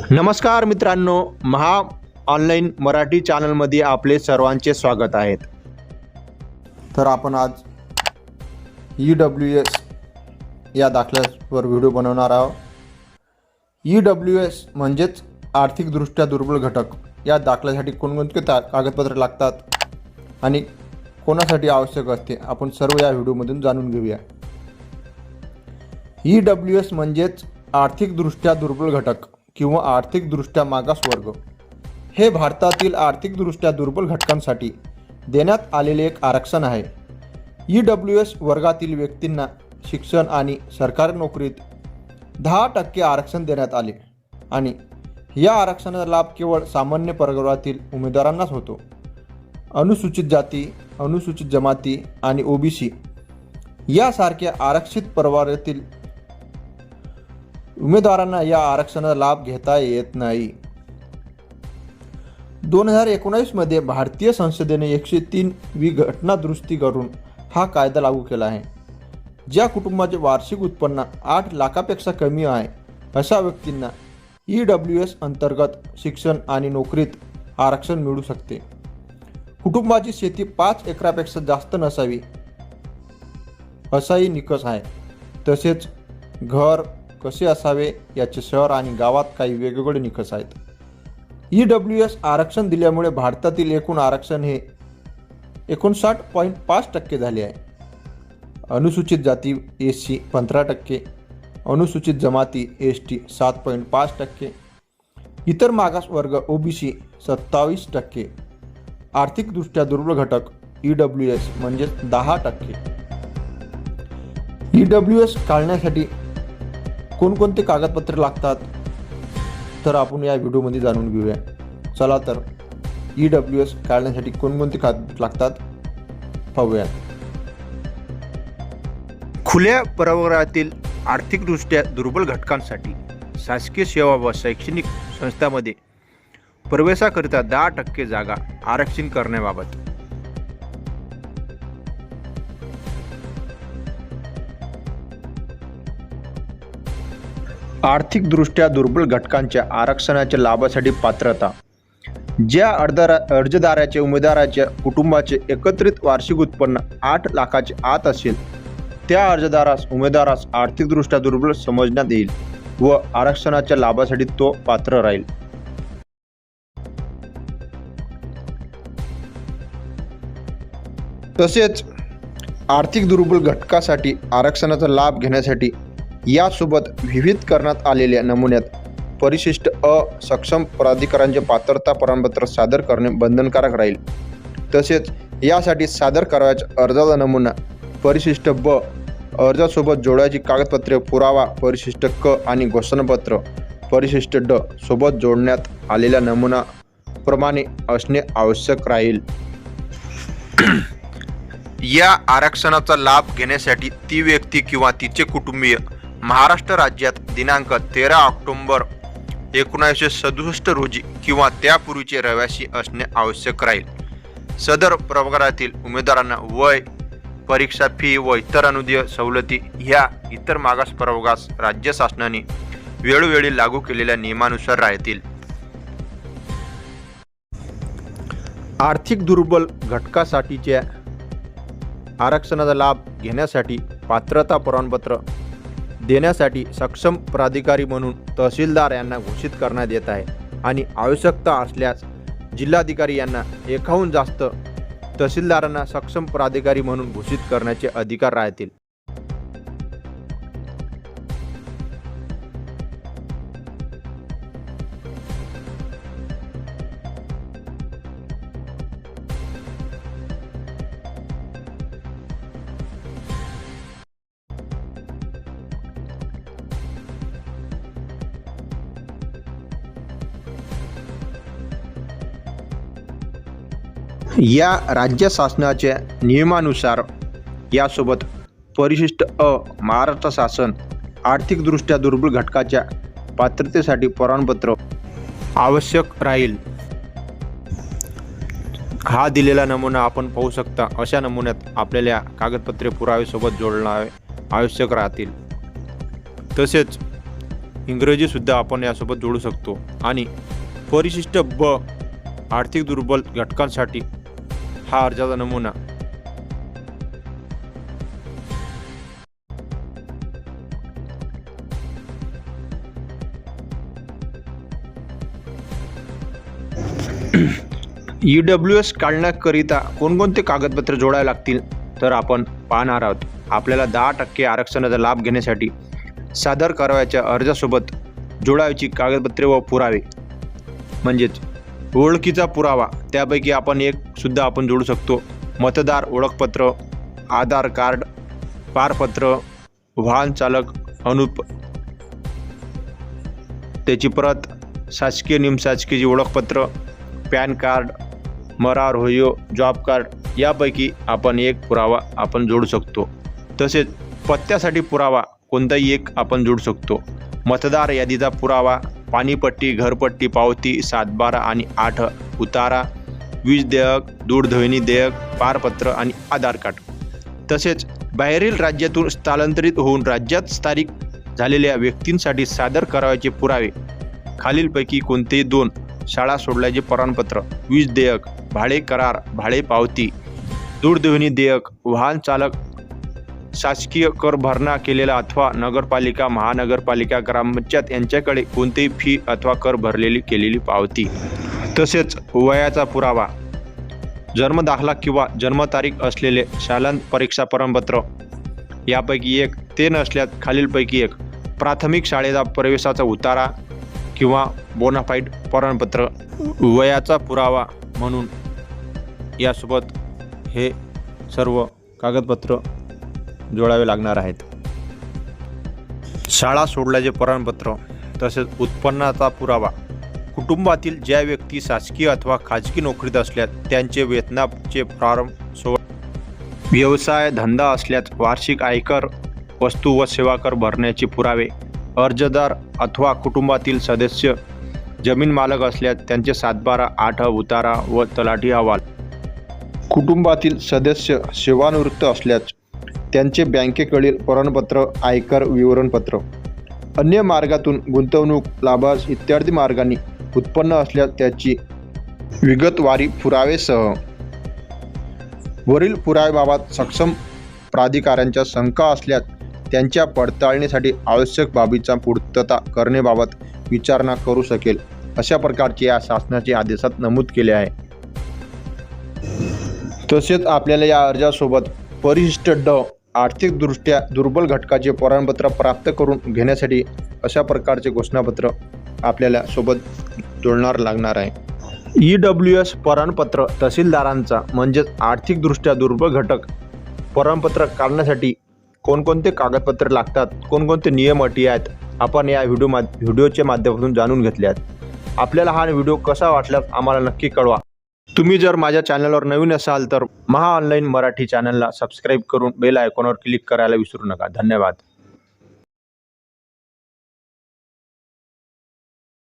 नमस्कार मित्रांनो महा ऑनलाईन मराठी चॅनलमध्ये आपले सर्वांचे स्वागत आहेत तर आपण आज ई डब्ल्यू एस या दाखल्यावर व्हिडिओ बनवणार आहोत. ई डब्ल्यू एस म्हणजेच आर्थिकदृष्ट्या दुर्बल घटक. या दाखल्यासाठी कोणकोणते ता कागदपत्रे लागतात आणि कोणासाठी आवश्यक असते आपण सर्व या व्हिडिओमधून जाणून घेऊया. ई डब्ल्यू एस म्हणजेच आर्थिकदृष्ट्या दुर्बल घटक. किंवा आर्थिकदृष्ट्या मागास वर्ग. हे भारतातील आर्थिकदृष्ट्या दुर्बल घटकांसाठी देण्यात आलेले एक आरक्षण आहे. ई डब्ल्यू एस वर्गातील व्यक्तींना शिक्षण आणि सरकारी नोकरीत दहा टक्के आरक्षण देण्यात आले आणि या आरक्षणाचा लाभ केवळ सामान्य प्रवर्गातील उमेदवारांनाच होतो. अनुसूचित जाती अनुसूचित जमाती आणि ओबीसी यासारख्या आरक्षित प्रवर्गातील उमेदवारांना या आरक्षणाचा लाभ घेता येत नाही. दोन हजार एकोणावीसमध्ये भारतीय संसदेने एकशे तीन वी घटना दुरुस्ती करून हा कायदा लागू केला आहे. ज्या कुटुंबाचे वार्षिक उत्पन्न आठ लाखापेक्षा कमी आहे अशा व्यक्तींना ई डब्ल्यू एस अंतर्गत शिक्षण आणि नोकरीत आरक्षण मिळू शकते. कुटुंबाची शेती पाच एकरापेक्षा जास्त नसावी असाही निकष आहे. तसेच घर कसे असावे याचे शहर आणि गावात काही वेगवेगळे निकष आहेत. ई डब्ल्यू एस आरक्षण दिल्यामुळे भारतातील एकूण आरक्षण हे एकोणसाठ पॉईंट पाच टक्के झाले आहे. अनुसूचित जाती एस सी पंधरा टक्के अनुसूचित जमाती एस टी सात पॉईंट पाच टक्के इतर मागास वर्ग ओबीसी सत्तावीस टक्के आर्थिकदृष्ट्या दुर्बल घटक ई डब्ल्यू एस म्हणजेच दहा टक्के. ई डब्ल्यू एस काढण्यासाठी कोणकोणते कागदपत्र लागतात? तर आपण या व्हिडिओमध्ये जाणून घेऊया. चला तर ई डब्ल्यू एस काढण्यासाठी कोणकोणते कागद लागतात? पाहूया खुल्या प्रवर्गातील आर्थिकदृष्ट्या दुर्बल घटकांसाठी शासकीय सेवा व शैक्षणिक संस्थांमध्ये प्रवेशाकरिता दहा टक्के जागा आरक्षण करण्याबाबत आर्थिकदृष्ट्या दुर्बल घटकांच्या आरक्षणाच्या लाभासाठी पात्रता. ज्या अर्जदारा अर्जदाराच्या उमेदवाराच्या कुटुंबाचे एकत्रित वार्षिक उत्पन्न आठ लाखाचे आत असेल त्या अर्जदारास उमेदवारास आर्थिकदृष्ट्या दुर्बल समजण्यात येईल व आरक्षणाच्या लाभासाठी तो पात्र राहील. तसेच आर्थिक दुर्बल घटकासाठी आरक्षणाचा लाभ घेण्यासाठी यासोबत विविध करण्यात आलेल्या नमुन्यात परिशिष्ट अ सक्षम प्राधिकारांचे पात्रता प्रमाणपत्र सादर करणे बंधनकारक राहील. तसेच यासाठी सादर करावयाच्या अर्जाचा नमुना परिशिष्ट ब अर्जासोबत जोडायची कागदपत्रे पुरावा परिशिष्ट क आणि घोषणापत्र परिशिष्ट ड सोबत जोडण्यात आलेल्या नमुना प्रमाणे असणे आवश्यक राहील. या आरक्षणाचा लाभ घेण्यासाठी ती व्यक्ती किंवा तिचे कुटुंबीय महाराष्ट्र राज्यात दिनांक तेरा ऑक्टोंबर एकोणीसशे सदुसष्ट रोजी किंवा त्यापूर्वीचे रहिवासी असणे आवश्यक राहील. सदर प्रवर्गातील उमेदवारांना वय परीक्षा फी व इतर अनुदेय सवलती ह्या इतर मागास प्रवर्गास राज्य शासनाने वेळोवेळी लागू केलेल्या नियमानुसार राहतील. आर्थिक दुर्बल घटकासाठीच्या आरक्षणाचा लाभ घेण्यासाठी पात्रता प्रमाणपत्र देण्यासाठी सक्षम प्राधिकारी म्हणून तहसीलदार यांना घोषित करण्यात येत आहे. आणि आवश्यकता असल्यास जिल्हाधिकारी यांना एकाहून जास्त तहसीलदारांना सक्षम प्राधिकारी म्हणून घोषित करण्याचे अधिकार राहतील. या राज्य शासनाच्या नियमानुसार यासोबत परिशिष्ट अ महाराष्ट्र शासन आर्थिकदृष्ट्या दुर्बल घटकाच्या पात्रतेसाठी प्रमाणपत्र आवश्यक राहील. हा दिलेला नमुना आपण पाहू शकता. अशा नमुन्यात आपल्याला कागदपत्रे पुरावेसोबत सोबत आवश्यक राहतील. तसेच इंग्रजीसुद्धा आपण यासोबत जोडू शकतो. आणि परिशिष्ट ब आर्थिक दुर्बल घटकांसाठी हा अर्जाचा नमुना. ई डब्ल्यू एस काढण्याकरिता कोणकोणते कागदपत्रे जोडायला लागतील तर आपण पाहणार आहोत. आपल्याला दहा टक्के आरक्षणाचा लाभ घेण्यासाठी सादर करावयाच्या अर्जासोबत जोडायची कागदपत्रे व पुरावे. म्हणजेच ओळखीचा पुरावा. त्यापैकी आपण एक सुद्धा आपण जोडू शकतो. मतदार ओळखपत्र आधार कार्ड पारपत्र वाहन चालक अनुप त्याची परत शासकीय निमशासकीयची ओळखपत्र पॅन कार्ड मरार होयो जॉब कार्ड यापैकी आपण एक पुरावा आपण जोडू शकतो. तसेच पत्त्यासाठी पुरावा कोणताही एक आपण जोडू शकतो. मतदार यादीचा पुरावा पाणीपट्टी घरपट्टी पावती सातबारा आणि आठ उतारा वीज देयक दूरध्वनी देयक पारपत्र आणि आधार कार्ड. तसेच बाहेरील राज्यातून स्थलांतरित होऊन राज्यात स्थायिक झालेल्या व्यक्तींसाठी सादर करावयाचे पुरावे. खालीलपैकी कोणतेही दोन शाळा सोडल्याचे प्रमाणपत्र वीज देयक भाडे करार भाडे पावती दूरध्वनी देयक वाहन चालक शासकीय कर भरणा केलेला अथवा नगरपालिका महानगरपालिका ग्रामपंचायत यांच्याकडे कोणतेही फी अथवा कर भरलेली केलेली पावती. तसेच वयाचा पुरावा जन्मदाखला किंवा जन्मतारीख असलेले शालांत परीक्षा प्रमाणपत्र यापैकी एक ते नसल्यास खालीलपैकी एक प्राथमिक शाळेचा प्रवेशाचा उतारा किंवा बोनाफाईड प्रमाणपत्र. वयाचा पुरावा म्हणून यासोबत हे सर्व कागदपत्र जोडावे लागणार आहेत. शाळा सोडल्याचे प्रमाणपत्र तसेच उत्पन्नाचा पुरावा कुटुंबातील ज्या व्यक्ती शासकीय अथवा खाजगी नोकरीत असल्यास त्यांचे वेतनाचे प्रारंभ सो व्यवसाय धंदा असल्यास वार्षिक आयकर वस्तू व सेवा कर भरण्याचे पुरावे अर्जदार अथवा कुटुंबातील सदस्य जमीन मालक असल्यास त्यांचे सातबारा आठ उतारा व तलाठी अहवाल. कुटुंबातील सदस्य सेवानिवृत्त असल्यास त्यांचे बँकेकडील प्रमाणपत्र आयकर विवरणपत्र. अन्य मार्गातून गुंतवणूक लाभांश इत्यादी मार्गांनी उत्पन्न असल्यास त्याची विगतवारी पुरावेसह वरील पुराव्याबाबत सक्षम प्राधिकाऱ्यांच्या शंका असल्यास त्यांच्या पडताळणीसाठी आवश्यक बाबीचा पूर्तता करण्याबाबत विचारणा करू शकेल अशा प्रकारचे या शासनाचे आदेशात नमूद केले आहे. तसेच आपल्याला या अर्जासोबत परिशिष्ट ड आर्थिकदृष्ट्या दुर्बल घटकाचे प्रमाणपत्र प्राप्त करून घेण्यासाठी अशा प्रकारचे घोषणापत्र आपल्याला सोबत जोडणार लागणार आहे. ई डब्ल्यू एस प्रमाणपत्र तहसीलदारांचा म्हणजेच आर्थिकदृष्ट्या दुर्बल घटक प्रमाणपत्र काढण्यासाठी कोणकोणते कागदपत्रे लागतात कोणकोणते नियम अटी आहेत आपण या व्हिडिओ मा व्हिडिओच्या माध्यमातून जाणून घेतले आहेत. आपल्याला हा व्हिडिओ कसा वाटल्यास आम्हाला नक्की कळवा. तुम्ही जर माझ्या चॅनलवर नवीन असाल तर महा ऑनलाईन मराठी चॅनलला सबस्क्राईब करून बेल आयकॉनवर क्लिक करायला विसरू नका. धन्यवाद.